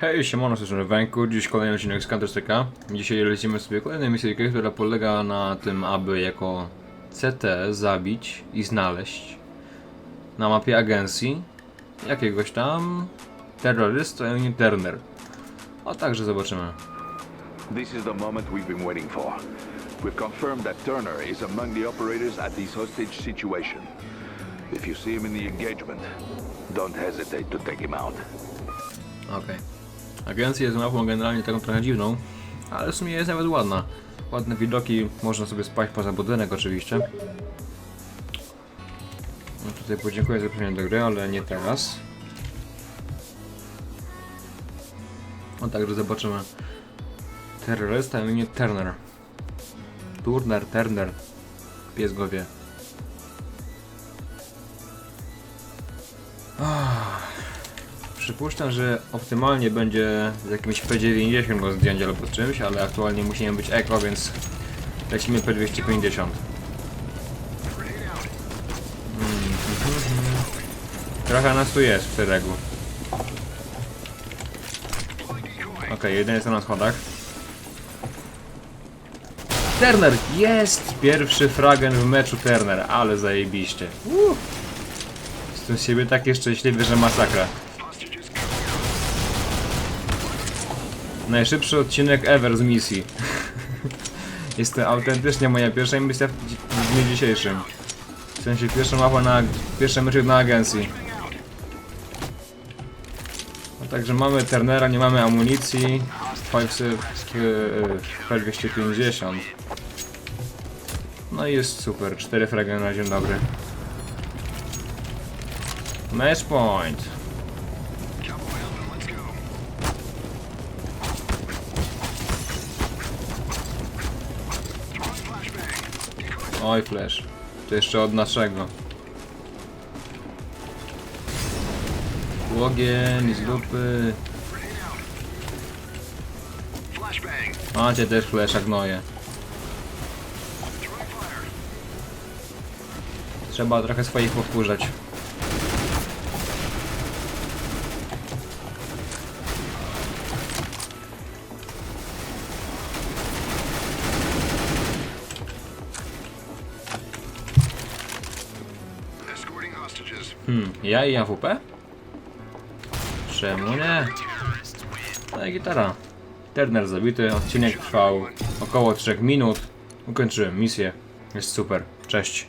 Hej, siemano, jestem Węku, dziś kolejny odcinek z counter Strike'a. Dzisiaj lecimy sobie kolejną misyjkę, która polega na tym, aby jako CT zabić i znaleźć na mapie agencji jakiegoś tam terrorysta, a nie Turner. A także zobaczymy. This is the moment we've been waiting for. We've confirmed that Turner is among the operators at this hostage situation. If you see him in the engagement, don't hesitate to take him out. Okej. Agencja jest mapą generalnie taką trochę dziwną, ale w sumie jest nawet ładna. Ładne widoki, można sobie spać poza budynek oczywiście. No tutaj podziękuję za zaproszenie do gry, ale nie teraz. No także zobaczymy. Terrorysta imię Turner. Turner, Turner. Pies go wie. Przypuszczam, że optymalnie będzie z jakimś P90 go zdjąć albo czymś, ale aktualnie musimy być eko, więc lecimy P250. Mm, mhm. Trochę nas tu jest w szeregu. Okej, jeden jest na schodach. Turner! Jest! Pierwszy fragen w meczu Turner, ale zajebiście. Uh. Jestem z siebie takie szczęśliwy, że masakra. Najszybszy odcinek ever z misji. Jest to autentycznie moja pierwsza misja w, dniu dzisiejszym. W sensie pierwsza mapa na... pierwszy mecz na agencji. No także mamy Turnera, nie mamy amunicji. Fajwsy w, w P250. No i jest super, 4 fragi na razie dobry. Match point. Oj, flash. To jeszcze od naszego. Ogień z dupy. Macie też flasha gnoje. Trzeba trochę swoich powtórzać. Hmm, ja i AWP? Czemu nie? No i gitara. Turner zabity, odcinek trwał około 3 minut. Ukończyłem misję. Jest super. Cześć.